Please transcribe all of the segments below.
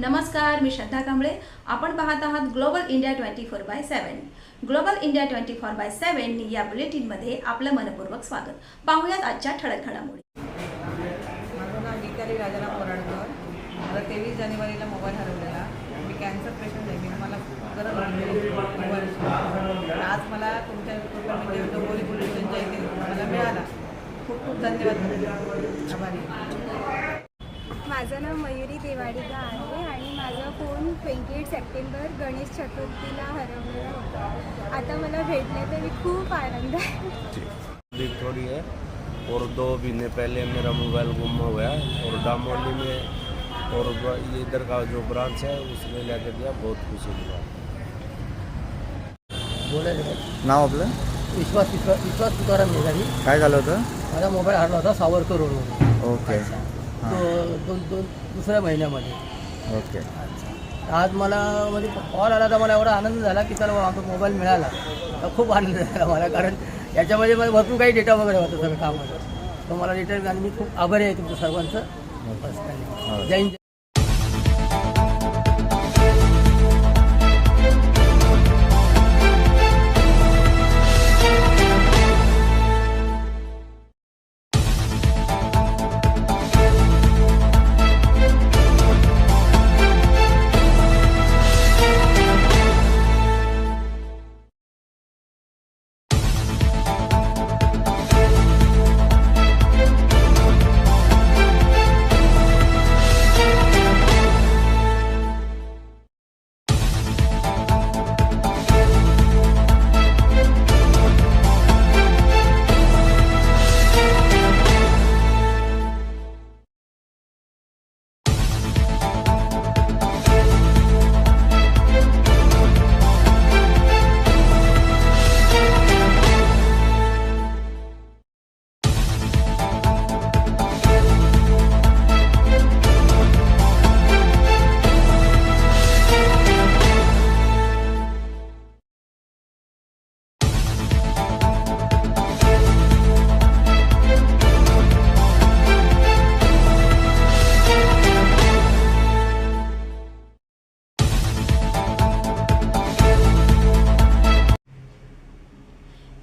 नमस्कार मी श्रद्धा कांबळे. आपण पाहत आहात global India twenty four by seven global India twenty four by seven या बुलेटिनमध्ये आपलं मनपूर्वक स्वागत. पाहूयात आजच्या ठळक घडामोडी. माझं नाव गीताली राजाराम मोराडकर मला तेवीस जानेवारीला मोबाईल हरवलेला. मी कॅन्सर पेशंट आहे. मी मला गरज पण आज मला तुमच्या म्हणजे डोंबोली पोलीस स्टेशनच्या इथे मला मिळाला. खूप खूप धन्यवाद. आभारी माझं नाव मयुरी देवाडिगा आहे. माझा phone twenty eight September Ganesh चतुर्थीला हरवलेला होता. आता मला भेटण्याचा मी खूप आनंद आहे. थोड़ी है और दो महीने पहले मेरा मोबाइल गुम हो गया और दामोली में और इधर का जो ब्रांच है उसने लेकर दिया बहुत खुशी बात बोलायला नाव आपलं? विश्वास विश्वास विश्वास तुकाराम मेघारी काय झालं होतं? माझा मोबाईल हरला होता सावरकर रोडवरून. ओके. तो दोन दोन दुसऱ्या महिन्यामध्ये. ओके. आज मला म्हणजे कॉल आला तर मला एवढा आनंद झाला की चला आमचा मोबाईल मिळाला. तर खूप आनंद झाला मला कारण याच्यामध्ये मला भरपूर काही डेटा वगैरे होतं सगळं कामाचं तर मला रिटर्न आणि मी खूप आभारी आहे तुमच्या सर्वांचं. बस धन्यवाद. जय हिंद.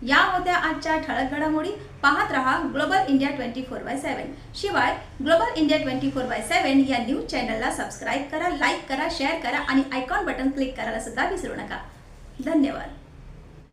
या होत्या आजच्या ठळक घडामोडी. पाहत रहा global India twenty four by seven शिवाय global India twenty four by seven या न्यूज चॅनलला सबस्क्राईब करा लाईक करा शेअर करा आणि आयकॉन बटन क्लिक करायला सुद्धा विसरू नका. धन्यवाद.